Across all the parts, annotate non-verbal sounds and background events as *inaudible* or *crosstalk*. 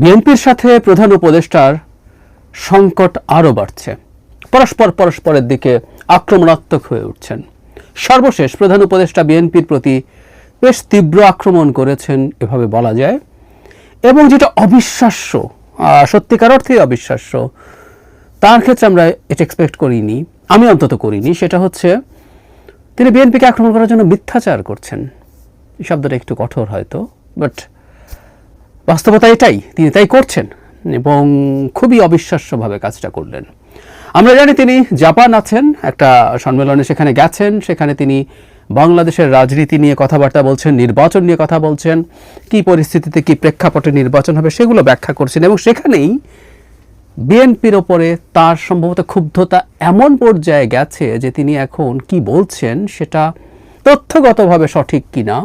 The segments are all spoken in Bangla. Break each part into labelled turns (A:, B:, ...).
A: বিএনপির সাথে প্রধান উপদেষ্টার সংকট আরও বাড়ছে। পরস্পর পরস্পরের দিকে আক্রমণাত্মক হয়ে উঠছেন। সর্বশেষ প্রধান উপদেষ্টা বিএনপির প্রতি বেশ তীব্র আক্রমণ করেছেন এভাবে বলা যায়। এবং যেটা অবিশ্বাস্য সত্যিকার অর্থেই অবিশ্বাস্য, তার ক্ষেত্রে আমরা এটা এক্সপেক্ট করিনি, আমি অন্তত করিনি, সেটা হচ্ছে তিনি বিএনপিকে আক্রমণ করার জন্য মিথ্যাচার করছেন। এই শব্দটা একটু কঠোর হয়তো বাট বাস্তবতা এটাই, তিনি তাই করছেন এবং খুবই অবিশ্বাস্যভাবে কাজটা করলেন। আমরা জানি তিনি জাপান আছেন, একটা সম্মেলনে সেখানে গেছেন, সেখানে তিনি বাংলাদেশের রাজনীতি নিয়ে কথাবার্তা বলছেন, নির্বাচন নিয়ে কথা বলছেন, কি পরিস্থিতিতে কি প্রেক্ষাপটে নির্বাচন হবে সেগুলো ব্যাখ্যা করছেন এবং সেখানেই বিএনপির ওপরে তার সম্ভবত ক্ষুব্ধতা এমন পর্যায়ে গেছে যে তিনি এখন কি বলছেন সেটা তথ্যগতভাবে সঠিক কিনা,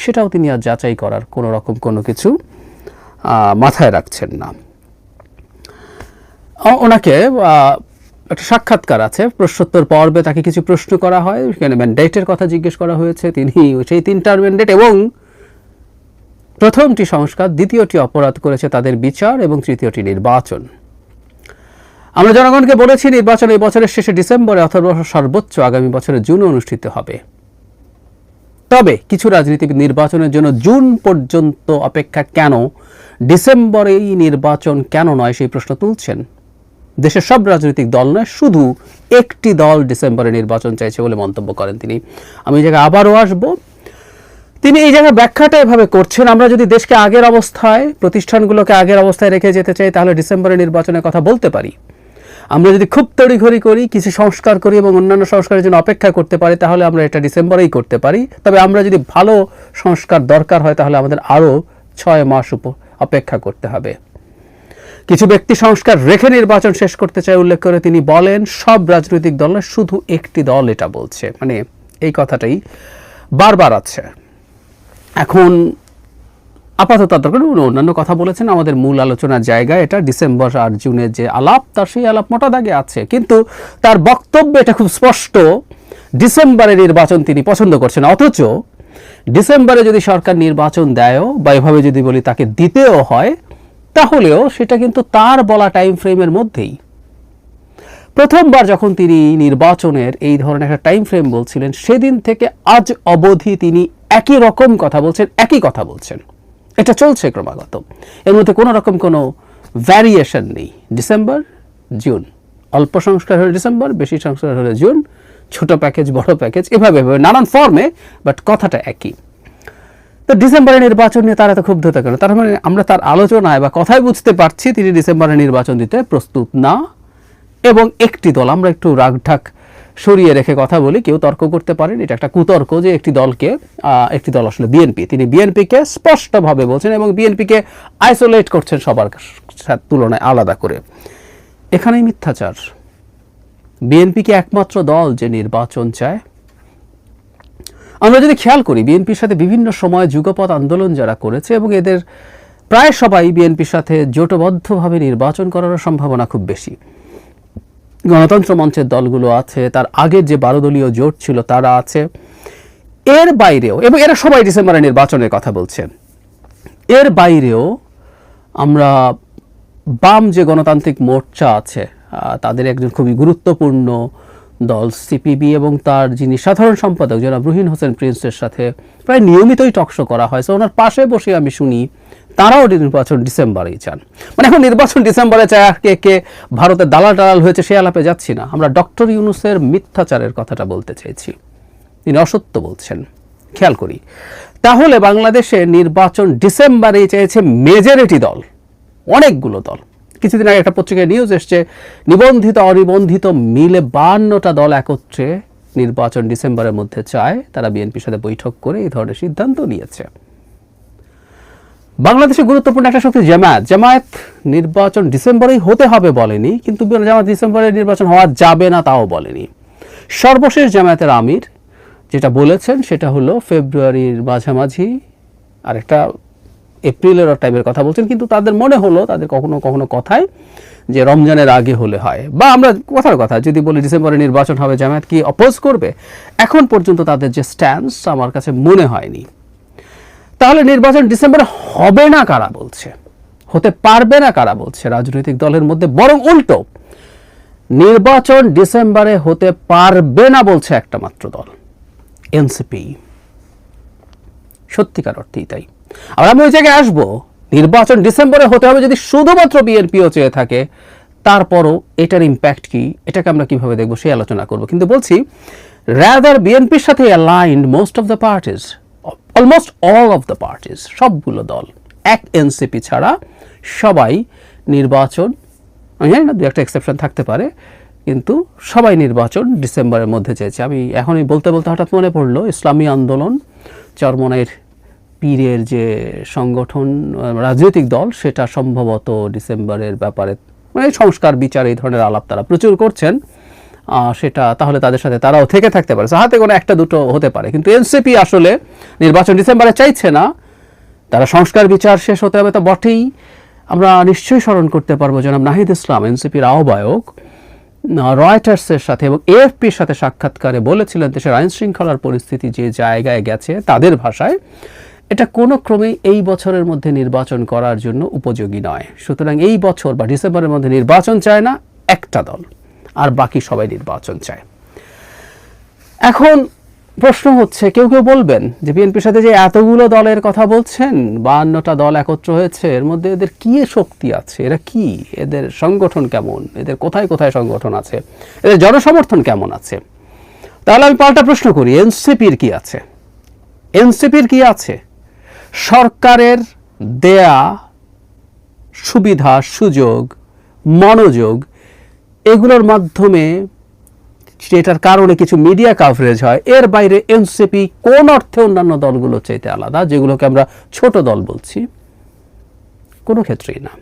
A: সেটাও তিনি আর যাচাই করার কোনো রকম কোনো কিছু মাথায় রাখছেন না। ওনাকে একটা সাক্ষাৎকার আছে, প্রশ্নোত্তর পর্বে তাকে কিছু প্রশ্ন করা হয়, সেখানে ম্যান্ডেটের কথা জিজ্ঞেস করা হয়েছে, তিনি সেই তিনটার ম্যান্ডেট এবং প্রথমটি সংস্কার, দ্বিতীয়টি অপরাধ করেছে তাদের বিচার এবং তৃতীয়টি নির্বাচন। আমরা জনগণকে বলেছি, নির্বাচন এই বছরের শেষে ডিসেম্বরে অথবা সর্বোচ্চ আগামী বছরের জুনে অনুষ্ঠিত হবে। তবে কিছু রাজনীতিবিদ নির্বাচনের জন্য জুন পর্যন্ত অপেক্ষা কেন? ডিসেম্বরেই নির্বাচন কেন নয় সেই প্রশ্ন তুলছেন। দেশের সব রাজনৈতিক দল নয়, শুধু একটি দল ডিসেম্বরে নির্বাচন চাইছে বলে মন্তব্য করেন তিনি। আমি এই জায়গায় আবারও আসব। তিনি এই জায়গায় ব্যাখ্যাটা এভাবে করছেন, আমরা যদি দেশকে আগের অবস্থায়, প্রতিষ্ঠানগুলোকে আগের অবস্থায় রেখে যেতে চাই, তাহলে ডিসেম্বরে নির্বাচনের কথা বলতে পারি। আমরা যদি খুব তড়িঘড়ি করি, কিছু সংস্কার করি এবং অন্যান্য সংস্কারের জন্য অপেক্ষা করতে পারি, তাহলে আমরা এটা ডিসেম্বরেই করতে পারি। তবে আমরা যদি ভালো সংস্কার দরকার হয়, তাহলে আমাদের আরও ছয় মাস উপ- অপেক্ষা করতে হবে। কিছু ব্যক্তি সংস্কার রেখে নির্বাচন শেষ করতে চায় উল্লেখ করে তিনি বলেন, সব রাজনৈতিক দল শুধু একটি দল এটা বলছে। মানে এই কথাটাই বারবার আছে। এখন আপাতত তার উনি অন্যান্য কথা বলেছেন। আমাদের মূল আলোচনার জায়গা এটা ডিসেম্বর আর জুনের যে আলাপ, তার সেই আলাপ মোটা দাগে আছে। কিন্তু তার বক্তব্যে এটা খুব স্পষ্ট। ডিসেম্বরে নির্বাচন তিনি পছন্দ করছেন। অথচ ডিসেম্বরে যদি সরকার নির্বাচন দেয়ও বা এভাবে যদি বলি তাকে দিতেও হয়, তাহলেও সেটা কিন্তু তার বলা টাইম ফ্রেমের মধ্যেই। প্রথমবার যখন তিনি নির্বাচনের এই ধরনের একটা টাইম ফ্রেম বলছিলেন, সেদিন থেকে আজ অবধি তিনি একই রকম কথা বলছেন, একই কথা বলছেন। এটা চলছে ক্রমাগত। এর মধ্যে কোনো রকম কোনো ভ্যারিয়েশন নেই। ডিসেম্বর জুন অল্প সংস্কার হলে ডিসেম্বর বেশি সংস্কার হলে জুন ছোট প্যাকেজ বড় প্যাকেজ এভাবে নানান ফর্মে বাট কথাটা একই। তো ডিসেম্বরের নির্বাচন নিয়ে তারা তো ক্ষুব্ধতা কেন? তার মানে আমরা তার আলোচনায় বা কথায় বুঝতে পারছি তিনি ডিসেম্বরে নির্বাচন দিতে প্রস্তুত না। এবং একটি দল, আমরা একটু রাগঢাক সরিয়ে রেখে কথা বলি, কেউ তর্ক করতে পারেন। এটা একটা কুতর্ক যে একটি দলকে একটি দল আসলে বিএনপি। তিনি বিএনপিকে স্পষ্টভাবে বলছেন এবং বিএনপিকে আইসোলেট করছেন সবার তুলনায় আলাদা করে। এখানেই মিথ্যাচার। বিএনপি কি একমাত্র দল যে নির্বাচন চায়। আমরা যদি খেয়াল করি, বিএনপির সাথে বিভিন্ন সময় যুগপৎ আন্দোলন যারা করেছে এবং এদের প্রায় সবাই বিএনপির সাথে জোটবদ্ধভাবে নির্বাচন করার সম্ভাবনা খুব বেশি। গণতন্ত্র মঞ্চের দলগুলো আছে, তার আগের যে বারো দলীয় জোট ছিল তারা আছে। এর বাইরেও, এবং এরা সবাই ডিসেম্বরে নির্বাচনের কথা বলছে। এর বাইরেও আমরা বাম যে গণতান্ত্রিক মোর্চা আছে তাদের একজন খুবই গুরুত্বপূর্ণ দল, সিপিবি, এবং তার যিনি সাধারণ সম্পাদক জনাব রুহিন হোসেন প্রিন্সের সাথে প্রায় নিয়মিতই টকশো করা হয়। তো ওনার পাশে বসে আমি শুনি তারাও নির্বাচন ডিসেম্বরেই চান। মানে এখন নির্বাচন ডিসেম্বরে চায় আর কে কে ভারতের দালাল টালাল হয়েছে সে আলাপে যাচ্ছি না। আমরা ডক্টর ইউনুসের মিথ্যাচারের কথাটা বলতে চাইছি। তিনি অসত্য বলছেন। খেয়াল করি। তাহলে বাংলাদেশে নির্বাচন ডিসেম্বরেই চেয়েছে মেজরিটি দল। অনেকগুলো দল। কিছুদিন আগে একটা পত্রিকায় নিউজ এসছে, নিবন্ধিত, অনিবন্ধিত মিলে বান্নটা দল একত্রে নির্বাচন ডিসেম্বরের মধ্যে চায়। তারা বিএনপির সাথে বৈঠক করে এই ধরনের সিদ্ধান্ত নিয়েছে। বাংলাদেশে গুরুত্বপূর্ণ একটা শক্তি জামায়াত। জামায়াত নির্বাচন ডিসেম্বরেই হতে হবে বলেনি, কিন্তু জামায়াত ডিসেম্বরে নির্বাচন হওয়া যাবে না তাও বলেনি। সর্বশেষ জামায়াতের আমির যেটা বলেছেন সেটা হলো ফেব্রুয়ারির মাঝামাঝি আর একটা এপ্রিলের টাইমের কথা বলছেন, কিন্তু তাদের মনে হলো, তাদের কখনো কখনো কথায় যে রমজানের আগে হলে হয়। বা আমরা কথার কথা, যদি বলি ডিসেম্বরে নির্বাচন হবে, জামায়াত কি অপোজ করবে? এখন পর্যন্ত তাদের যে স্ট্যান্স আমার কাছে মনে হয়নি। তাহলে নির্বাচন ডিসেম্বরে হবে না কারা বলছে? হতে পারবে না কারা বলছে? রাজনৈতিক দলের মধ্যে বরং উল্টো। নির্বাচন ডিসেম্বরে হতে পারবে না বলছে একটা মাত্র দল, এনসিপি। সত্যিকার অর্থেই তাই। আর আমি ওই জায়গায় আসব। নির্বাচন ডিসেম্বরে হতে হবে যদি শুধুমাত্র বিএনপিও চেয়ে থাকে, তারপরও এটার ইম্প্যাক্ট কি, এটাকে আমরা কীভাবে দেখব সেই আলোচনা করব। কিন্তু বলছি র্যাদার বিএনপির সাথে aligned most of the parties almost all of the parties সবগুলো দল, এক এনসিপি ছাড়া সবাই নির্বাচন, আমি জানি না, দু একটা এক্সেপশন থাকতে পারে, কিন্তু সবাই নির্বাচন ডিসেম্বরের মধ্যে চেয়েছে। আমি এখনই বলতে বলতে হঠাৎ মনে পড়ল, ইসলামী আন্দোলন চরমনের পীরের যে সংগঠন রাজনৈতিক দল, সেটা সম্ভবত ডিসেম্বরের ব্যাপারে মানে সংস্কার, বিচার, এই ধরনের আলাপ তারা প্রচুর করছেন। সেটা তাহলে তাদের সাথে তারাও থেকে থাকতে পারে। হাতে কোনো একটা দুটো হতে পারে। কিন্তু এনসিপি আসলে নির্বাচন ডিসেম্বরে চাইছে না। তারা সংস্কার বিচার শেষ হতে হবে তা বটেই। আমরা নিশ্চয়ই স্মরণ করতে পারব জনাব নাহিদ ইসলাম, এনসিপির আহ্বায়ক। রয়টার্সের সাথে এবং এএফপির সাথে সাক্ষাৎকারে বলেছিলেন দেশের আইন শৃঙ্খলার পরিস্থিতি যে জায়গায় গেছে তাদের ভাষায়, এটা কোনো ক্রমেই এই বছরের মধ্যে নির্বাচন করার জন্য উপযোগী নয়। সুতরাং এই বছর বা ডিসেম্বরের মধ্যে নির্বাচন চায় না একটা দল। আর বাকি সবাই নির্বাচন চায়। এখন প্রশ্ন হচ্ছে, কেউ কেউ বলবেন যে বিএনপির সাথে যে এতগুলো দলের কথা বলছেন বাহান্নটা দল একত্র হয়েছে, এর মধ্যে এদের কি শক্তি আছে? এরা কি? এদের সংগঠন কেমন? এদের কোথায় কোথায় সংগঠন আছে? এদের জনসমর্থন কেমন আছে? তাহলে আমি পাল্টা প্রশ্ন করি, এনসিপির কি আছে? এনসিপির কি আছে? সরকারের দেয়া সুবিধা, সুযোগ, মনোযোগ এগুলোর মাধ্যমে সেটার কারণে কিছু মিডিয়া কাভারেজ হয়। এর বাইরে এনসিপি কোন অর্থে অন্যান্য দলগুলো চাইতে আলাদা, যেগুলোকে আমরা ছোট দল বলছি, কোনো ক্ষেত্রেই না।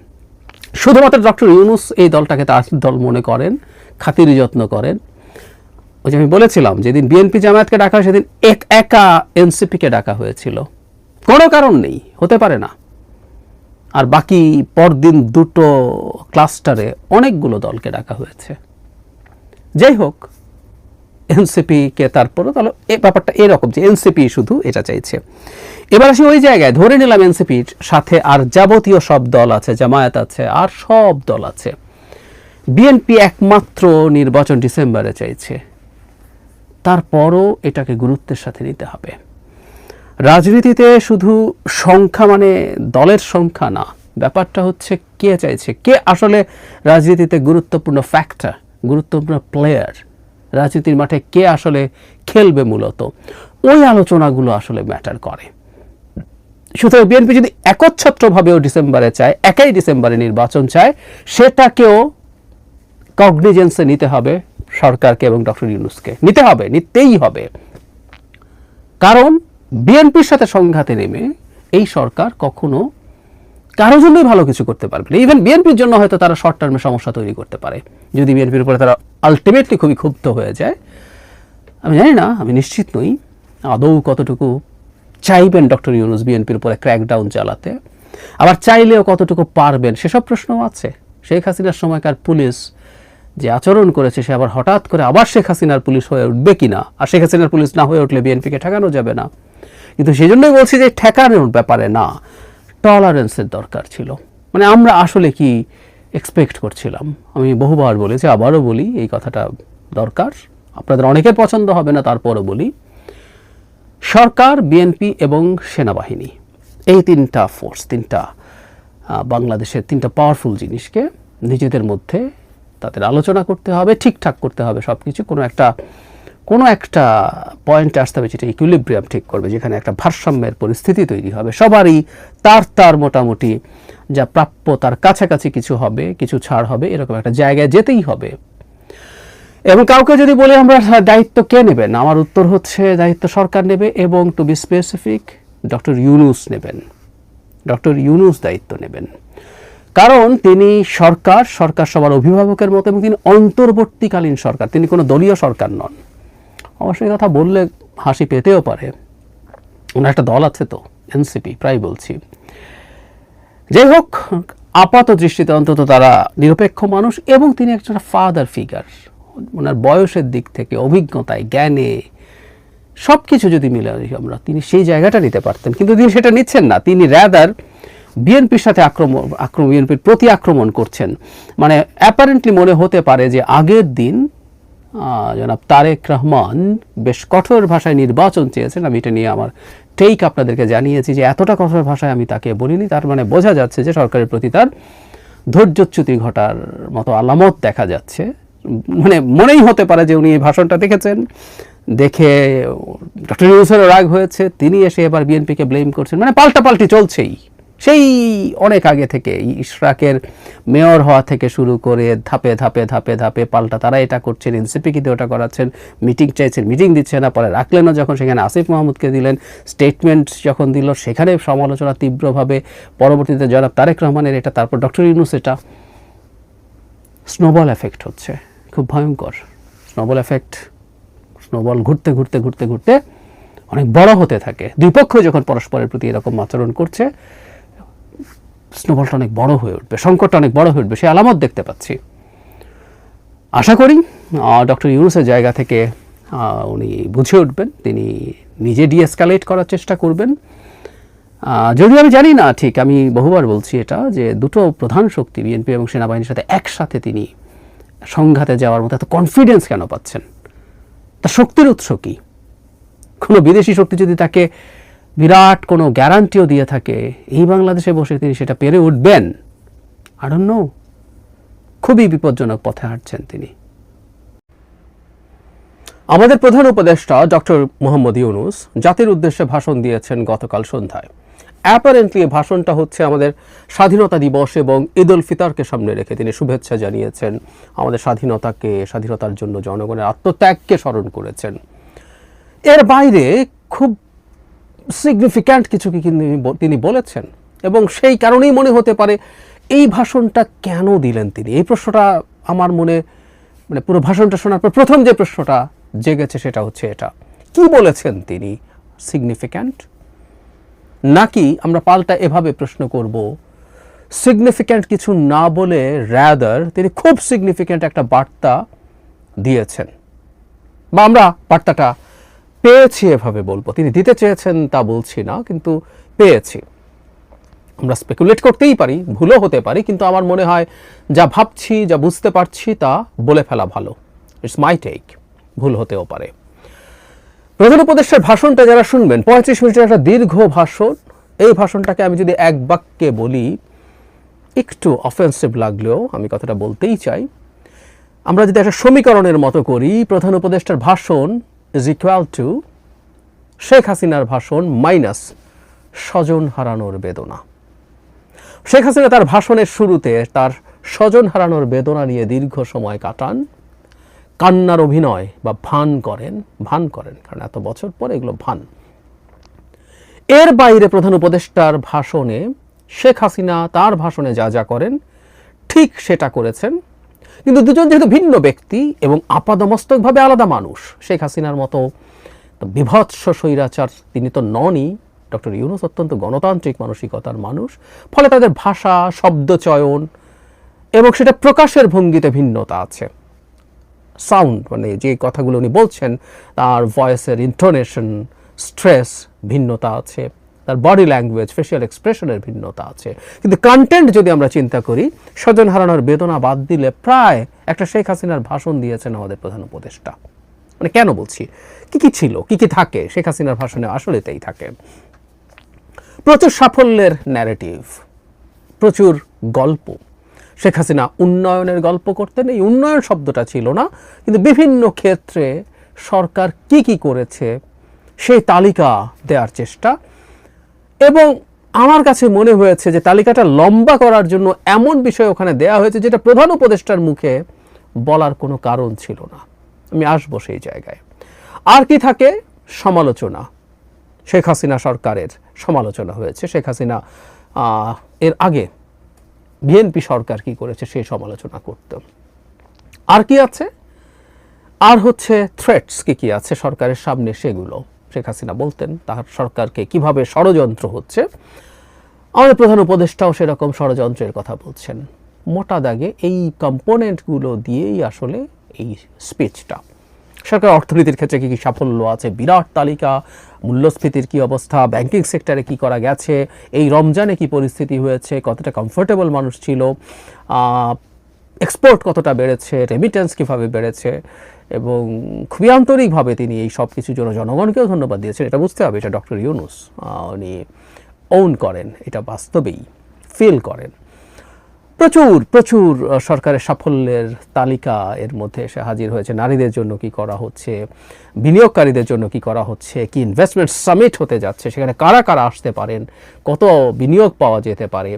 A: শুধুমাত্র ডক্টর ইউনুস এই দলটাকে তার দল মনে করেন, খাতির যত্ন করেন। ওই যে আমি বলেছিলাম, যেদিন বিএনপি জামায়াতকে ডাকা হয়, সেদিন এক একা এনসিপিকে ডাকা হয়েছিল। কোনো কারণ নেই, হতে পারে না। আর বাকি পরদিন দুটো ক্লাস্টারে অনেকগুলো দলকে ডাকা হয়েছে। যাই হোক এনসিপিকে তারপরও তাহলে এই ব্যাপারটা এরকম যে এনসিপি শুধু এটা চাইছে। এবার আসি ওই জায়গায়, ধরে নিলাম এনসিপির সাথে আর যাবতীয় সব দল আছে, জামায়াত আছে, আর সব দল আছে। বিএনপি একমাত্র নির্বাচন ডিসেম্বরে চাইছে। তারপরও এটাকে গুরুত্বের সাথে নিতে হবে। রাজনীতিতে শুধু সংখ্যা মানে দলের সংখ্যা না, ব্যাপারটা হচ্ছে কে চাইছে, কে আসলে রাজনীতিতে গুরুত্বপূর্ণ ফ্যাক্টর গুরুত্বপূর্ণ প্লেয়ার রাজনীতির মাঠে কে আসলে খেলবে মূলত, ওই আলোচনাগুলো আসলে ম্যাটার করে। সুতরাং বিএনপি যদি একচ্ছত্রভাবেও ডিসেম্বরে চায়, একাই ডিসেম্বরে নির্বাচন চায়, সেটাকেও কগনিজেন্সে নিতে হবে সরকারকে এবং ডক্টর ইউনুসকে। নিতে হবে, নিতেই হবে। কারণ বিএনপির সাথে সংঘাতে নেমে এই সরকার কখনো কারোর জন্যই ভালো কিছু করতে পারবে না। ইভেন বিএনপির জন্য হয়তো তারা শর্ট টার্মে সমস্যা তৈরি করতে পারে। যদি বিএনপির উপরে তারা আলটিমেটলি খুবই ক্ষুব্ধ হয়ে যায়, আমি জানি না, আমি নিশ্চিত নই। আদৌ কতটুকু চাইবেন ডক্টর ইউনুস বিএনপির উপরে ক্র্যাকডাউন চালাতে? আবার চাইলেও কতটুকু পারবেন সেসব প্রশ্নও আছে। শেখ হাসিনার সময়কার পুলিশ যে আচরণ করেছে, সে আবার হঠাৎ করে আবার শেখ হাসিনার পুলিশ হয়ে উঠবে কিনা? আর শেখ হাসিনার পুলিশ না হয়ে উঠলে বিএনপিকে ঠেকানো যাবে না। কিন্তু সেই জন্যই বলছি যে ঠেকানোর ব্যাপারে না টলারেন্সের দরকার ছিল। মানে আমরা আসলে কি এক্সপেক্ট করছিলাম? আমি বহুবার বলেছি, আবারও বলি, এই কথাটা দরকার। আপনাদের অনেকের পছন্দ হবে না, তারপরও বলি। সরকার বিএনপি এবং সেনাবাহিনী, এই তিনটা ফোর্স তিনটা বাংলাদেশের তিনটা পাওয়ারফুল জিনিসকে নিজেদের মধ্যে তাদের আলোচনা করতে হবে, ঠিকঠাক করতে হবে সব কিছু কোনো একটা কোনো একটা পয়েন্টে আসতে হবে যেটা ইকুইলিব্রিয়াম ঠিক করবে, যেখানে একটা ভারসাম্যের পরিস্থিতি তৈরি হবে। সবারই তার তার মোটামুটি যা প্রাপ্য, তার কাছাকাছি কিছু হবে, কিছু ছাড় হবে, এরকম একটা জায়গায় যেতেই হবে। এবং কাউকে যদি বলি আমরা, দায়িত্ব কে নেবেন? আমার উত্তর হচ্ছে দায়িত্ব সরকার নেবে এবং to be specific doctor Yunus নেবেন। ডক্টর ইউনুস দায়িত্ব নেবেন। কারণ তিনি সরকার সরকার সবার অভিভাবকের মতো এবং তিনি অন্তর্বর্তীকালীন সরকার। তিনি কোনো দলীয় সরকার নন। অবশ্যই কথা বললে হাসি পেতেও পারে। ওনার একটা দল আছে তো, এনসিপি, প্রায় বলছি। যাই হোক, আপাত দৃষ্টিতে অন্তত তারা নিরপেক্ষ মানুষ এবং তিনি একজন ফাদার ফিগার ওনার বয়সের দিক থেকে, অভিজ্ঞতায়, জ্ঞানে সব কিছু যদি মিলে আমরা, তিনি সেই জায়গাটা নিতে পারতেন। কিন্তু তিনি সেটা নিচ্ছেন না। তিনি র্যাদার বিএনপির সাথে আক্রমণ আক্রমণ, বিএনপির প্রতি আক্রমণ করছেন। মানে অ্যাপারেন্টলি মনে হতে পারে যে আগের দিন জনাব তারেক রহমান বেশ কঠোর ভাষায় নির্বাচন চেয়েছেন। আমি এটা নিয়ে আমার টেক আপনাদেরকে জানিয়েছি যে এতটা কঠোর ভাষায় আমি তাকে বলিনি। তার মানে বোঝা যাচ্ছে যে সরকারের প্রতি তার ধৈর্যচ্যুতি ঘটার মতো আলামত দেখা যাচ্ছে। মানে মনেই হতে পারে যে উনি এই ভাষণটা দেখেছেন। দেখে ডক্টর ইউসেরও রাগ হয়েছে। তিনি এসে এবার বিএনপিকে ব্লেম করছেন। মানে পাল্টাপাল্টি চলছেই। সেই অনেক আগে থেকে ইশরাকের মেয়র হওয়া থেকে শুরু করে ধাপে ধাপে ধাপে ধাপে পাল্টা তারা এটা করছেন, এনসিপিকে ওটা করাচ্ছেন, মিটিং চাইছেন, মিটিং দিচ্ছে না। পরে রাখলেনও যখন সেখানে আসিফ মাহমুদকে দিলেন, স্টেটমেন্ট যখন দিল, সেখানে সমালোচনা তীব্রভাবে পরবর্তীতে জনাব তারেক রহমানের এটা, তারপর ডক্টর ইউনুস এটা। স্নোবল এফেক্ট হচ্ছে, খুব ভয়ঙ্কর। স্নোবল এফেক্ট, স্নোবল ঘুরতে ঘুরতে ঘুরতে ঘুরতে অনেক বড় হতে থাকে। দুই পক্ষ যখন পরস্পরের প্রতি এরকম আচরণ করছে স্নোবলটা অনেক বড় হয়ে উঠবে, সংকটটা অনেক বড় হয়ে উঠবে, সে আলামত দেখতে পাচ্ছি। আশা করি ডক্টর ইউনুসের জায়গা থেকে উনি বুঝে উঠবেন, তিনি নিজে ডিএসকালেট করার চেষ্টা করবেন। যদিও আমি জানি না ঠিক, আমি বহুবার বলছি এটা, যে দুটো প্রধান শক্তি বিএনপি এবং সেনাবাহিনীর সাথে একসাথে তিনি সংঘাতে যাওয়ার মতো এত কনফিডেন্স কেন পাচ্ছেন? তার শক্তির উৎস কী? কোনো বিদেশি শক্তি যদি তাকে বিরাট কোনো গ্যারান্টিও দিয়ে থাকে। এই বাংলাদেশে বসে তিনি সেটা পেরে উঠবেন। আড়ন্য খুবই বিপজ্জনক পথে হাঁটছেন তিনি। আমাদের প্রধান উপদেষ্টা ডক্টর মোহাম্মদ ইউনুস জাতির উদ্দেশ্যে ভাষণ দিয়েছেন গতকাল সন্ধ্যায়। অ্যাপারেন্টলি ভাষণটা হচ্ছে আমাদের স্বাধীনতা দিবস এবং ঈদ উল ফিতরকে সামনে রেখে তিনি শুভেচ্ছা জানিয়েছেন। আমাদের স্বাধীনতাকে, স্বাধীনতার জন্য জনগণের আত্মত্যাগকে স্মরণ করেছেন। এর বাইরে খুব সিগনিফিক্যান্ট কিছু কি তিনি বলেছেন। এবং সেই কারণেই মনে হতে পারে, এই ভাষণটা কেন দিলেন তিনি? এই প্রশ্নটা আমার মনে মানে পুরো ভাষণটা শোনার পর প্রথম যে প্রশ্নটা জেগেছে সেটা হচ্ছে এটা। কি বলেছেন তিনি? সিগনিফিক্যান্ট নাকি আমরা পাল্টা এভাবে প্রশ্ন করব সিগনিফিক্যান্ট কিছু না বলে র্যাদার তিনি খুব সিগনিফিক্যান্ট একটা বার্তা দিয়েছেন। বা আমরা বার্তাটা পেয়েছি এভাবে বলব। তিনি দিতে চেয়েছেন তা বলছি না, কিন্তু পেয়েছি। আমরা স্পেকুলেট করতেই পারি, ভুলও হতে পারি, কিন্তু আমার মনে হয় যা ভাবছি, যা বুঝতে পারছি, তা বলে ফেলা ভালো। ইটস মাই টেক ভুল হতেও পারে। প্রধান উপদেষ্টার ভাষণটা যারা শুনবেন, পঁয়ত্রিশ মিনিটের একটা দীর্ঘ ভাষণ। এই ভাষণটাকে আমি যদি এক বাক্যে বলি, একটু অফেন্সিভ লাগলেও আমি কথাটা বলতেই চাই। আমরা যদি একটা সমীকরণের মতো করি, প্রধান উপদেষ্টার ভাষণ ইজ ইকুয়াল টু শেখ হাসিনার ভাষণ মাইনাস স্বজন হারানোর বেদনা। শেখ হাসিনা তার ভাষণের শুরুতে তার স্বজন হারানোর বেদনা নিয়ে দীর্ঘ সময় কাটান, কান্নার অভিনয় বা ভান করেন ভান করেন, কারণ এত বছর পরে এগুলো ভান। এর বাইরে প্রধান উপদেষ্টার ভাষণে শেখ হাসিনা তার ভাষণে যা যা করেন, ঠিক সেটা করেছেন কিন্তু দুজন যেহেতু ভিন্ন ব্যক্তি এবং আপাদমস্তকভাবে আলাদা মানুষ, শেখ হাসিনার মতো বিভৎস স্বৈরাচার, তিনি তো ননই, ডক্টর ইউনুস অত্যন্ত গণতান্ত্রিক মানসিকতার মানুষ, ফলে তাদের ভাষা শব্দচয়ন এবং সেটা প্রকাশের ভঙ্গিতে ভিন্নতা আছে। সাউন্ড মানে যে কথাগুলো উনি বলছেন, তার ভয়েসের ইন্টোনেশন স্ট্রেস ভিন্নতা আছে। তার বডি ল্যাঙ্গুয়েজ ফেশিয়াল এক্সপ্রেশনের ভিন্নতা আছে। কিন্তু কন্টেন্ট যদি আমরা চিন্তা করি, স্বজন হারানোর বেদনা বাদ দিলে প্রায় একটা শেখ হাসিনার ভাষণ দিয়েছেন আমাদের প্রধান উপদেষ্টা। মানে কেন বলছি? কি কি ছিল? কি কি থাকে? শেখ হাসিনার ভাষণে আসলে তাই থাকে। প্রচুর সাফল্যের ন্যারেটিভ প্রচুর গল্প। শেখ হাসিনা উন্নয়নের গল্প করতেন, এই উন্নয়ন শব্দটা ছিল না, কিন্তু বিভিন্ন ক্ষেত্রে সরকার কি কি করেছে, সেই তালিকা দেওয়ার চেষ্টা এবং আমার কাছে মনে হয়েছে যে তালিকাটা লম্বা করার জন্য এমন বিষয় ওখানে দেয়া হয়েছে যেটা প্রধান উপদেষ্টার মুখে বলার কোনো কারণ ছিল না। আমি আসব সেই জায়গায়। আর কি থাকে? সমালোচনা। শেখ হাসিনা সরকারের সমালোচনা হয়েছে। শেখ হাসিনা এর আগে বিএনপি সরকার কি করেছে সেই সমালোচনা করতাম আর কি আছে? আর হচ্ছে থ্রেটস কি কি আছে সরকারের সামনে সেগুলো। শেখ হাসিনা বলতেন, তার সরকারকে কীভাবে ষড়যন্ত্র হচ্ছে। আমাদের প্রধান উপদেষ্টাও সেরকম ষড়যন্ত্রের কথা বলছেন। মোটা দাগে এই কম্পোনেন্টগুলো দিয়েই আসলে এই স্পিচটা। সরকার অর্থনীতির ক্ষেত্রে কী কী সাফল্য আছে? বিরাট তালিকা, মূল্যস্ফীতির কি অবস্থা, ব্যাংকিং সেক্টরে কি করা গেছে, এই রমজানে কি পরিস্থিতি হয়েছে, কতটা কমফোর্টেবল মানুষ ছিল এক্সপোর্ট কতটা বেড়েছে রেমিটেন্স কীভাবে বেড়েছে এবং খুবই আন্তরিকভাবে তিনি এই সব কিছুর জন্য জনগণকেও ধন্যবাদ দিয়েছেন, এটা বুঝতে হবে এটা ডক্টর ইউনুস উনি ওন করেন, এটা বাস্তবেই ফিল করেন। প্রচুর প্রচুর সরকারের সাফল্যের তালিকা এর মধ্যে এসে হাজির হয়েছে। নারীদের জন্য কি করা হচ্ছে, বিনিয়োগকারীদের জন্য কি করা হচ্ছে, কি ইনভেস্টমেন্ট সামিট হতে যাচ্ছে, সেখানে কারা কারা আসতে পারেন, কত বিনিয়োগ পাওয়া যেতে পারে।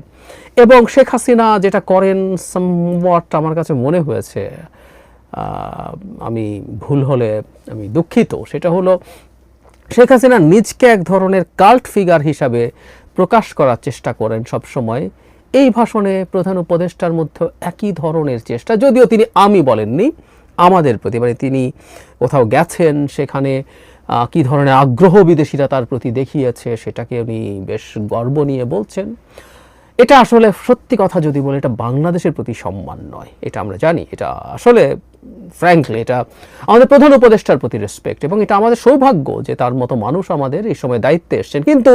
A: এবং শেখ হাসিনা যেটা করেন সামওয়াট আমার কাছে মনে হয়েছে আমি ভুল হলে আমি দুঃখিত। সেটা হলো, শেখ হাসিনা নিজকে এক ধরনের কাল্ট ফিগার হিসাবে প্রকাশ করার চেষ্টা করেন সব সময় এই ভাষণে প্রধান উপদেষ্টার মধ্যে একই ধরনের চেষ্টা, যদিও তিনি আমি বলেননি, আমাদের প্রতি। মানে তিনি কোথাও গেছেন, সেখানে কি ধরনের আগ্রহ বিদেশিরা তার প্রতি দেখিয়েছে, সেটাকে উনি বেশ গর্ব নিয়ে বলছেন। এটা আসলে সত্যি কথা যদি বলে, এটা বাংলাদেশের প্রতি সম্মান নয়। এটা আমরা জানি, এটা আসলে ফ্র্যাঙ্কলি এটা আমাদের প্রধান উপদেষ্টার প্রতি রেসপেক্ট এবং এটা আমাদের সৌভাগ্য যে তার মতো মানুষ আমাদের এই সময় দায়িত্বে এসছেন। কিন্তু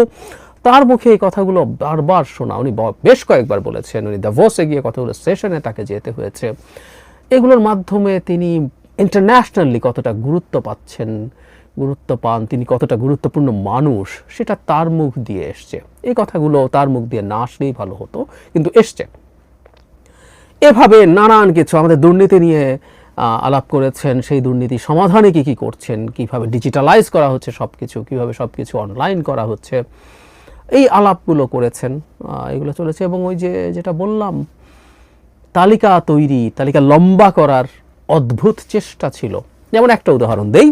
A: তার মুখে এই কথাগুলো বারবার শোনা, উনি বেশ কয়েকবার বলেছেন, উনি দাভোসে গিয়ে কতগুলো সেশনে তাকে যেতে হয়েছে। এগুলোর মাধ্যমে তিনি ইন্টারন্যাশনালি কতটা গুরুত্ব পাচ্ছেন গুরুত্ব পান, তিনি কতটা গুরুত্বপূর্ণ মানুষ, সেটা তার মুখ দিয়ে এসছে। এই কথাগুলো তার মুখ দিয়ে না আসলেই ভালো হতো, কিন্তু এসছে। এভাবে নানান কিছু আমাদের দুর্নীতি নিয়ে আলাপ করেছেন। সেই দুর্নীতি সমাধানে কি কি করছেন, কীভাবে ডিজিটালাইজ করা হচ্ছে সব কিছু কীভাবে সব কিছু অনলাইন করা হচ্ছে, এই আলাপগুলো করেছেন এগুলো চলেছে। এবং ওই যে, যেটা বললাম, তালিকা তৈরি, তালিকা লম্বা করার অদ্ভুত চেষ্টা ছিল। যেমন একটা উদাহরণ দেই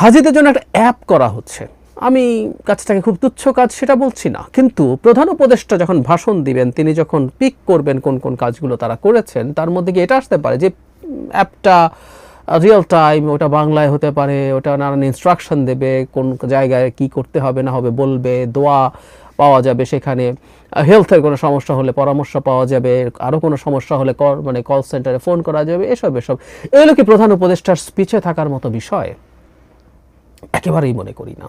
A: হাজিদের জন্য একটা অ্যাপ করা হচ্ছে। আমি কাজটাকে খুব তুচ্ছ কাজ, সেটা বলছি না। কিন্তু প্রধান উপদেষ্টা যখন ভাষণ দিবেন, তিনি যখন পিক করবেন কোন কোন কাজগুলো তারা করেছেন, তার মধ্যে কি এটা আসতে পারে যে, অ্যাপটা রিয়েল টাইম ওটা বাংলায় হতে পারে, ওটা নানান ইনস্ট্রাকশন দেবে, কোন জায়গায় কি করতে হবে, না হবে বলবে, দোয়া পাওয়া যাবে সেখানে। হেলথের কোনো সমস্যা হলে পরামর্শ পাওয়া যাবে আরও কোনো সমস্যা হলে কল মানে কল সেন্টারে ফোন করা যাবে, এসব এসব। এগুলো কি প্রধান উপদেষ্টার স্পিচে থাকার মতো বিষয়? একেবারেই মনে করি না।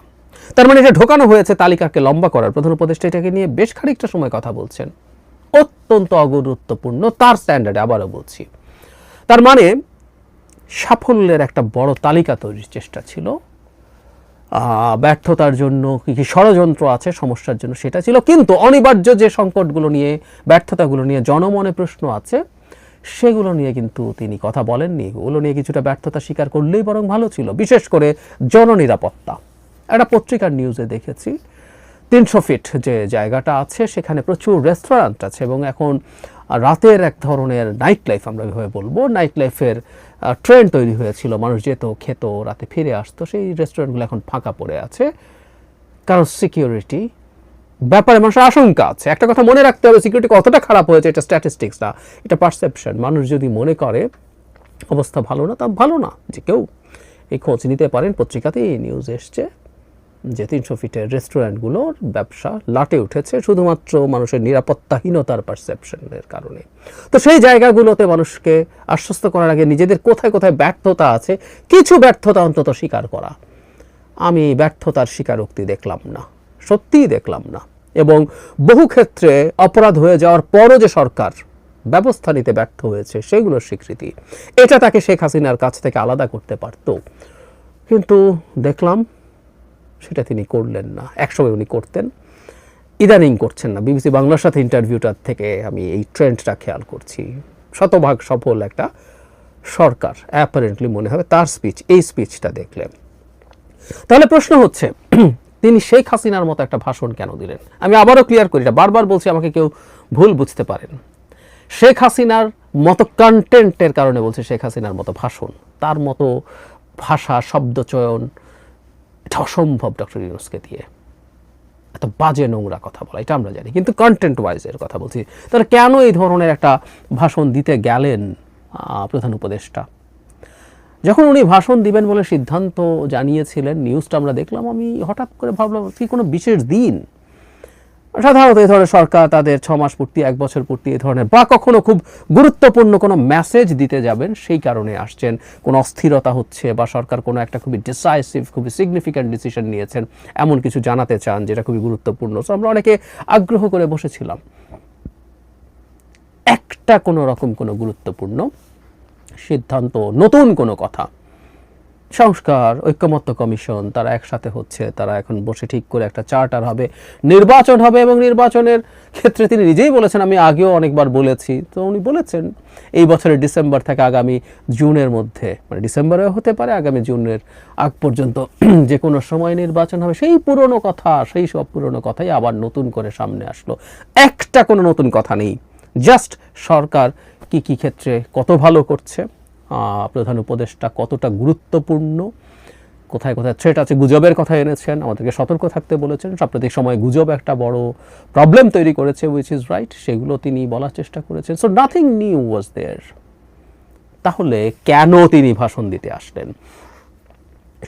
A: তার মানে এটা ঢোকানো হয়েছে তালিকাকে লম্বা করার। প্রধান উপদেষ্টা এটাকে নিয়ে বেশ খানিকটা সময় কথা বলছেন। অত্যন্ত অগুরুত্বপূর্ণ, তার স্ট্যান্ডার্ডে আবারও বলছি। তার মানে সাফল্যের একটা বড় তালিকা তৈরির চেষ্টা ছিল। ব্যর্থতার জন্য কী কী ষড়যন্ত্র আছে, সমস্যার জন্য সেটা ছিল। কিন্তু অনিবার্য যে সংকটগুলো নিয়ে, ব্যর্থতাগুলো নিয়ে জনমনে প্রশ্ন আছে সেগুলো নিয়ে কিন্তু তিনি কথা বলেননি। ওগুলো নিয়ে কিছুটা ব্যর্থতা স্বীকার করলেই বরং ভালো ছিল। বিশেষ করে জননিরাপত্তা। একটা পত্রিকার নিউজে দেখেছি, তিনশো ফিট যে জায়গাটা আছে, সেখানে প্রচুর রেস্টুরেন্ট আছে এবং এখন রাতের এক ধরনের নাইট লাইফ আমরা এভাবে বলব। নাইট লাইফের ট্রেন্ড তৈরি হয়েছিল। মানুষ যেত, খেত, রাতে ফিরে আসতো। সেই রেস্টুরেন্টগুলো এখন ফাঁকা পড়ে আছে। কারণ সিকিউরিটি ব্যাপারে মানুষের আশঙ্কা আছে। একটা কথা মনে রাখতে হবে সিকিউরিটি কতটা খারাপ হয়েছে, এটা স্ট্যাটিস্টিক্স না, এটা পারসেপশন মানুষ যদি মনে করে, অবস্থা ভালো না, তা ভালো না। যে কেউ এই খোঁজ নিতে পারেন, পত্রিকাতেই এই নিউজ এসছে যে তিনশো ফিটের রেস্টুরেন্টগুলোর ব্যবসা লাটে উঠেছে, শুধুমাত্র মানুষের নিরাপত্তাহীনতার পারসেপশনের কারণে। তো সেই জায়গাগুলোতে মানুষকে আশ্বস্ত করার আগে নিজেদের কোথায় কোথায় ব্যর্থতা আছে, কিছু ব্যর্থতা অন্তত স্বীকার করা। আমি ব্যর্থতার স্বীকারোক্তি দেখলাম না। সত্যিই দেখলাম না। এবং বহু ক্ষেত্রে অপরাধ হয়ে যাওয়ার পরও যে সরকার ব্যবস্থা নিতে ব্যর্থ হয়েছে, সেগুলোর স্বীকৃতি। এটা তাকে শেখ হাসিনার কাছ থেকে আলাদা করতে পারত। কিন্তু দেখলাম সেটা তিনি করলেন না। একসময় উনি করতেন। ইদানিং করছেন না। বিবিসি বাংলার সাথে ইন্টারভিউটার থেকে আমি এই ট্রেন্ডটা খেয়াল করছি। শতভাগ সফল একটা সরকার, অ্যাপারেন্টলি মনে হবে, তার স্পিচ, এই স্পিচটা দেখলে তাহলে প্রশ্ন হচ্ছে তিনি শেখ হাসিনার মতো একটা ভাষণ কেন দিলেন? আমি আবারও ক্লিয়ার করি এটা, বারবার বলছি আমাকে কেউ ভুল বুঝতে পারেন। শেখ হাসিনার মতো কন্টেন্টের কারণে বলছে শেখ হাসিনার মতো ভাষণ। তার মতো ভাষা শব্দচয়ন এটা অসম্ভব ডক্টর ইউনুসকে দিয়ে। এত বাজে নোংরা কথা বলা, এটা আমরা জানি। কিন্তু কন্টেন্ট ওয়াইজের কথা বলছি। তাহলে কেন এই ধরনের একটা ভাষণ দিতে গেলেন প্রধান উপদেষ্টা? যখন উনি ভাষণ দিবেন বলে সিদ্ধান্ত জানিয়েছিলেন নিউজটা আমরা দেখলাম, আমি হঠাৎ করে ভাবলাম, কি কোনো বিশেষ দিন? সাধারণত এই ধরনের সরকার তাদের ছ মাস পূর্তি, এক বছর পূর্তি এই ধরনের বা কখনো খুব গুরুত্বপূর্ণ কোনো মেসেজ দিতে যাবেন, সেই কারণে আসছেন। কোনো অস্থিরতা হচ্ছে বা সরকার কোনো একটা খুবই ডিসাইসিভ খুবই সিগনিফিক্যান্ট ডিসিশন নিয়েছেন, এমন কিছু জানাতে চান যেটা খুবই গুরুত্বপূর্ণ। সো আমরা অনেকে আগ্রহ করে বসেছিলাম। একটা কোনো রকম কোনো গুরুত্বপূর্ণ সিদ্ধান্ত, নতুন কোনো কথা। সংস্কার, ঐক্যমত্য কমিশন, তারা একসাথে হচ্ছে, তারা এখন বসে ঠিক করে একটা চার্টার হবে, নির্বাচন হবে এবং নির্বাচনের ক্ষেত্রে তিনি নিজেই বলেছেন, আমি আগেও অনেকবার বলেছি, তো উনি বলেছেন, এই বছরের ডিসেম্বর থেকে আগামী জুনের মধ্যে মানে ডিসেম্বরেও হতে পারে, আগামী জুনের আগ পর্যন্ত *clears throat* যে কোনো সময় নির্বাচন হবে, সেই পুরনো কথা, সেই সব পুরনো কথাই আবার নতুন করে সামনে আসলো। একটা কোনো নতুন কথা নেই। জাস্ট সরকার কি কি ক্ষেত্রে কত ভালো করছে প্রধান উপদেষ্টা কতটা গুরুত্বপূর্ণ, কোথায় কোথায় থ্রেট আছে, গুজবের কথা এনেছেন, আমাদেরকে সতর্ক থাকতে বলেছেন, সাম্প্রতিক সময় গুজব একটা বড় প্রবলেম তৈরি করেছে উইচ ইজ রাইট সেগুলো তিনি বলার চেষ্টা করেছেন। So nothing new was there তাহলে কেন তিনি ভাষণ দিতে আসলেন?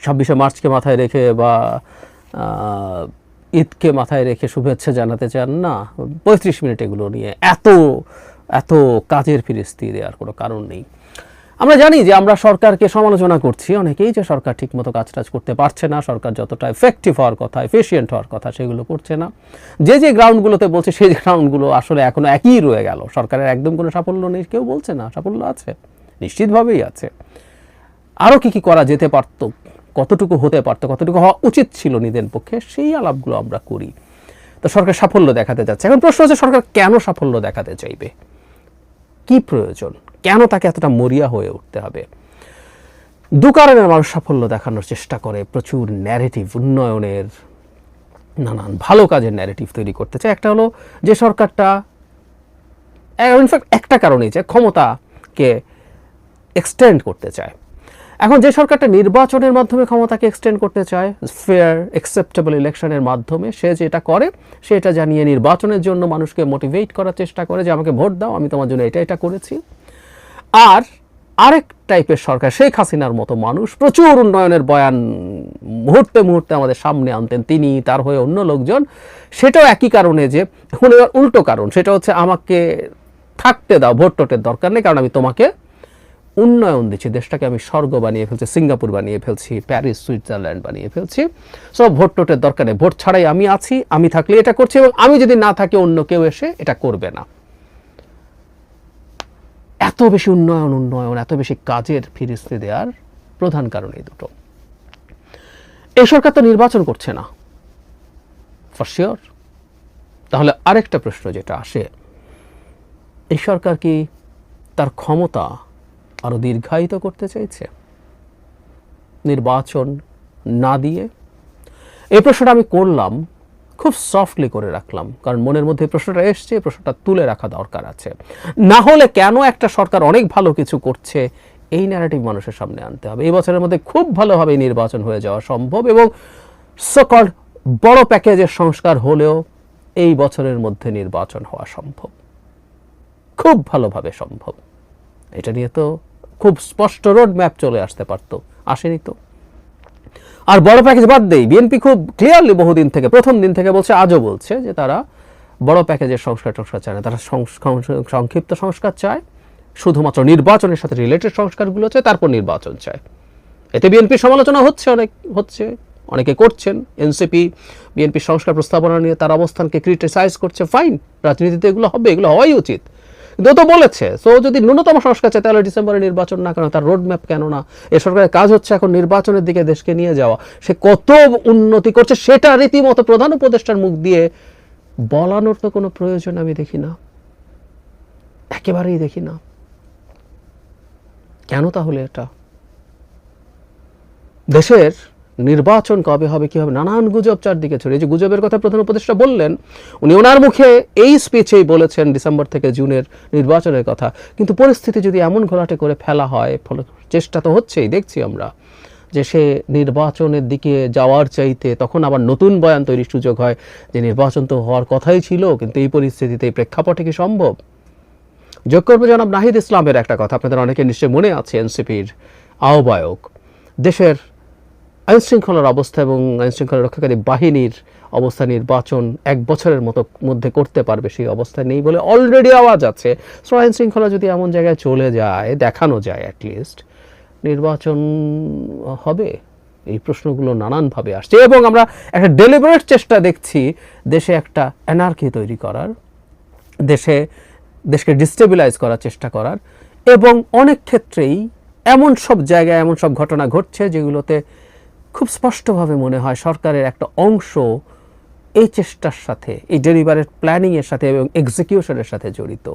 A: ছাব্বিশে মার্চকে মাথায় রেখে বা ঈদকে মাথায় রেখে শুভেচ্ছা জানাতে চান? না, পঁয়ত্রিশ মিনিট এগুলো নিয়ে এত এত কাজের ফিরিস্তি দেওয়ার কোনো কারণ নেই। আমরা জানি যে আমরা সরকারকে সমালোচনা করছি অনেকেই যে সরকার ঠিকমতো কাজ টাজ করতে পারছে না, সরকার যতটা এফেক্টিভ হওয়ার কথা এফিসিয়েন্ট হওয়ার কথা সেগুলো করছে না। যে যে গ্রাউন্ডগুলোতে বলছে, সেই গ্রাউন্ডগুলো আসলে এখনও একই রয়ে গেল। সরকারের একদম কোনো সাফল্য নেই, কেউ বলছে না, সাফল্য আছে, নিশ্চিতভাবেই আছে। আরও কি কি করা যেতে পারতো? কতটুকু হতে পারতো, কতটুকু হওয়া উচিত ছিল নিজের পক্ষে, সেই আলাপগুলো আমরা করি। তো সরকার সাফল্য দেখাতে যাচ্ছে। এখন প্রশ্ন হচ্ছে, সরকার কেন সাফল্য দেখাতে চাইবে? কি প্রয়োজন? কেন তাকে এতটা মরিয়া হয়ে উঠতে হবে? দু কারণে মানুষ সাফল্য দেখানোর চেষ্টা করে। প্রচুর ন্যারেটিভ উন্নয়নের, নানান ভালো কাজের ন্যারেটিভ তৈরি করতে চায়। একটা হলো যে সরকারটা ইনফ্যাক্ট একটা কারণেই যে ক্ষমতাকে এক্সটেন্ড করতে চায়। এখন যে সরকারটা নির্বাচনের মাধ্যমে ক্ষমতাকে এক্সটেন্ড করতে চায় ফেয়ার অ্যাকসেপ্টেবল ইলেকশনের মাধ্যমে, সে যেটা করে সে এটা জানিয়ে নির্বাচনের জন্য মানুষকে মোটিভেট করার চেষ্টা করে যে, আমাকে ভোট দাও, আমি তোমার জন্য এটা এটা করেছি। আর আরেক টাইপের সরকার, শেখ হাসিনার মতো মানুষ, প্রচুর উন্নয়নের বয়ান মুহূর্তে মুহূর্তে আমাদের সামনে আনতেন। তিনি, তার হয়ে অন্য লোকজন, সেটাও একই কারণে যে উল্টো কারণ, সেটা হচ্ছে আমাকে থাকতে দাও, ভোট টোটের দরকার নেই, কারণ আমি তোমাকে উন্নয়ন দিচ্ছি। দেশটাকে আমি স্বর্গ বানিয়ে ফেলছি, সিঙ্গাপুর বানিয়ে ফেলছি, প্যারিস, সুইজারল্যান্ড বানিয়ে ফেলছি। সব ভোট টোটের দরকার নেই। ভোট ছাড়াই আমি আছি, আমি থাকলে এটা করছি এবং আমি যদি না থাকি, অন্য কেউ এসে এটা করবে না। এত বেশি উন্নয়ন উন্নয়ন, এত বেশি কাজের ফিরিস্তি দেওয়ার প্রধান কারণ এই দুটো। এই সরকার তো নির্বাচন করছে না। ফর তাহলে আরেকটা প্রশ্ন যেটা আসে, এই সরকার কি তার ক্ষমতা আরও দীর্ঘায়িত করতে চাইছে। নির্বাচন না দিয়ে এই প্রশ্নটা আমি করলাম, খুব সফটলি করে রাখলাম, কারণ মনের মধ্যে প্রশ্নটা এসছে প্রশ্নটা তুলে রাখা দরকার আছে। না হলে কেন একটা সরকার অনেক ভালো কিছু করছে, এই ন্যারেটিভ মানুষের সামনে আনতে হবে। এই বছরের মধ্যে খুব ভালোভাবে নির্বাচন হয়ে যাওয়া সম্ভব এবং সকল বড় প্যাকেজের সংস্কার হলেও এই বছরের মধ্যে নির্বাচন হওয়া সম্ভব। খুব ভালোভাবে সম্ভব। এটা নিয়ে তো খুব স্পষ্ট রোড ম্যাপ চলে আসতে পারতো। আসেনি তো। আর বড় প্যাকেজ বাদ দেই বিএনপি খুব ক্লিয়ারলি বহুদিন থেকে, প্রথম দিন থেকে বলছে, আজও বলছে যে তারা বড় প্যাকেজের সংস্কার টংস্কার চায় না। তারা সংক্ষিপ্ত সংস্কার চায়, শুধুমাত্র নির্বাচনের সাথে রিলেটেড সংস্কারগুলো চায়, তারপর নির্বাচন চায়। এতে বিএনপির সমালোচনা হচ্ছে অনেক, হচ্ছে, অনেকে করছেন। এনসিপি বিএনপির সংস্কার প্রস্তাবনা নিয়ে তার অবস্থানকে ক্রিটিসাইজ করছে। ফাইন রাজনীতিতে এগুলো হবে, এগুলো হওয়াই উচিত। কিন্তু তো বলেছে। সো যদি ন্যূনতম সংস্কার চায়, তাহলে ডিসেম্বরে নির্বাচন না কেন? তার রোড ম্যাপ কেন না? এ সরকারের কাজ হচ্ছে এখন নির্বাচনের দিকে দেশকে নিয়ে যাওয়া। সে কত উন্নতি করছে সেটা রীতিমতো প্রধান উপদেষ্টার মুখ দিয়ে বলানোর তো কোনো প্রয়োজন আমি দেখি না। একেবারেই দেখি না। কেন তাহলে এটা? দেশের নির্বাচন কবে হবে কি হবে নানান গুজব চারদিকে ছড়িয়ে যে গুজবের কথা প্রধান উপদেষ্টা বললেন, উনি ওনার মুখে এই স্পিচেই বলেছেন ডিসেম্বর থেকে জুনের নির্বাচনের কথা। কিন্তু পরিস্থিতি যদি এমন ঘোলাটে করে ফেলা হয়, ফলে চেষ্টা তো হচ্ছেই, দেখছি আমরা, যে সে নির্বাচনের দিকে যাওয়ার চাইতে তখন আবার নতুন বয়ান তৈরির সুযোগ হয়, যে নির্বাচন তো হওয়ার কথাই ছিল, কিন্তু এই পরিস্থিতিতে এই প্রেক্ষাপটে কি সম্ভব? যোগ করব জনাব নাহিদ ইসলামের একটা কথা, আপনাদের অনেকে নিশ্চয়ই মনে আছে এনসিপির আহ্বায়ক। দেশের আইন শৃঙ্খলার অবস্থা এবং আইনশৃঙ্খলা রক্ষাকারী বাহিনীর অবস্থা নির্বাচন এক বছরের মতো মধ্যে করতে পারবে সেই অবস্থা নেই বলে অলরেডি আওয়াজ আছে। সো আইনশৃঙ্খলা যদি এমন জায়গায় চলে যায়, দেখানো যায় অ্যাটলিস্ট নির্বাচন হবে। এই প্রশ্নগুলো নানানভাবে আসছে এবং আমরা একটা ডেলিভারেট চেষ্টা দেখছি দেশে একটা অ্যানার্কি তৈরি করার, দেশে, দেশকে ডিস্টেবিলাইজ করার চেষ্টা করার এবং অনেক ক্ষেত্রেই এমন সব জায়গায়, এমন সব ঘটনা ঘটছে যেগুলোতে খুব স্পষ্টভাবে মনে হয় সরকারের একটা অংশ এই চেষ্টার সাথে, এই ডেলিভারের প্ল্যানিংয়ের সাথে এবং এক্সিকিউশনের সাথে জড়িত।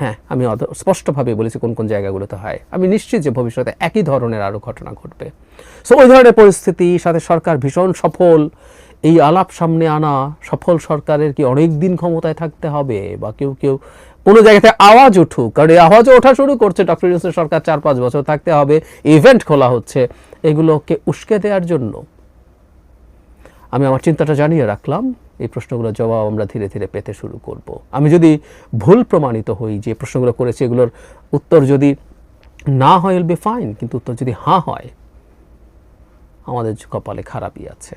A: হ্যাঁ আমি স্পষ্টভাবে বলেছি কোন কোন জায়গাগুলোতে হয়। আমি নিশ্চিত যে ভবিষ্যতে একই ধরনের আরও ঘটনা ঘটবে। সো ওই ধরনের পরিস্থিতি, সাথে সরকার ভীষণ সফল, এই আলাপ সামনে আনা, সফল সরকারের কি অনেক দিন ক্ষমতায় থাকতে হবে বা কেউ কেউ কোনো জায়গাতে আওয়াজ উঠুক, কারণ এই আওয়াজও ওঠা শুরু করছে। ডক্টর ইউনুসের সরকার চার পাঁচ বছর থাকতে হবে ইভেন্ট খোলা হচ্ছে। এগুলোকে উস্কে দেওয়ার জন্য আমি আমার চিন্তাটা জানিয়ে রাখলাম। এই প্রশ্নগুলোর জবাব আমরা ধীরে ধীরে পেতে শুরু করব। আমি যদি ভুল প্রমাণিত হই যে প্রশ্নগুলো করেছি, এগুলোর উত্তর যদি না হয় উইল বি ফাইন কিন্তু উত্তর যদি হাঁ হয়, আমাদের কপালে খারাপই আছে।